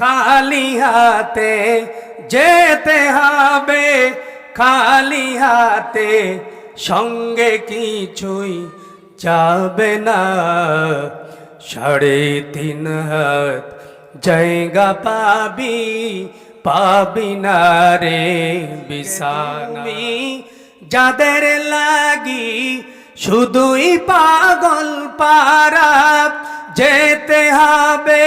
খালি হাতে যেতে হবে, খালি হাতে সঙ্গে কিছুই যাবে না। সাড়ে তিন হাত জায়গা পাবি পাবি না রে বিছানা। যাদের লাগি শুধুই পাগল পারা যেতে হবে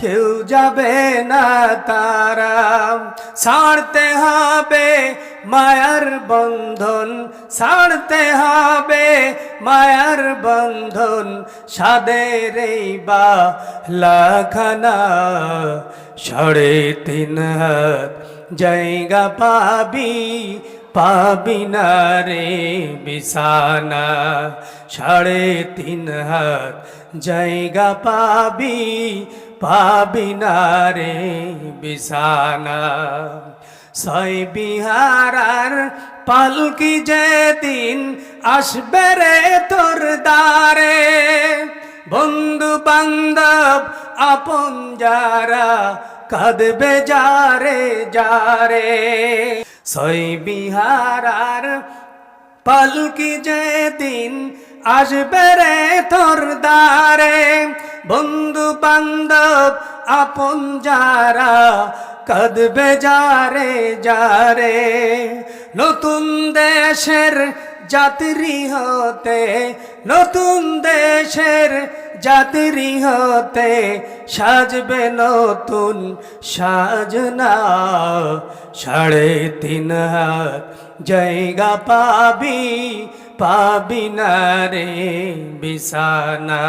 কেউ যাবে না তারা। ছাড়তে হবে মায়ার বন্ধন, ছাড়তে হবে মায়ার বন্ধন। সাদের এই বা লাখানা সাড়ে তিন হাত জায়গা পাবি পাবি না রে বিছানা। সাড়ে তিন হাত জায়গা পাবি পাবি না রে বিছানা। ছয় বিহারার পালকি যেদিন আসবে রে তোর দ্বারে। বন্ধু বান্ধব আপন যারা কাঁদবে যারে যারে। ছয় বিহারার পালকি যেদিন আসবে রে তোর দ্বারে। বন্ধু বান্ধব আপন যারা কাঁদবে যারে যারে। নতুন দেশের যাত্রী হতে, নতুন দেশের যাত্রী হতে সাজবে নতুন সাজনা। সাড়ে তিন হাত জায়গা পাবি পাবি না রে বিছানা।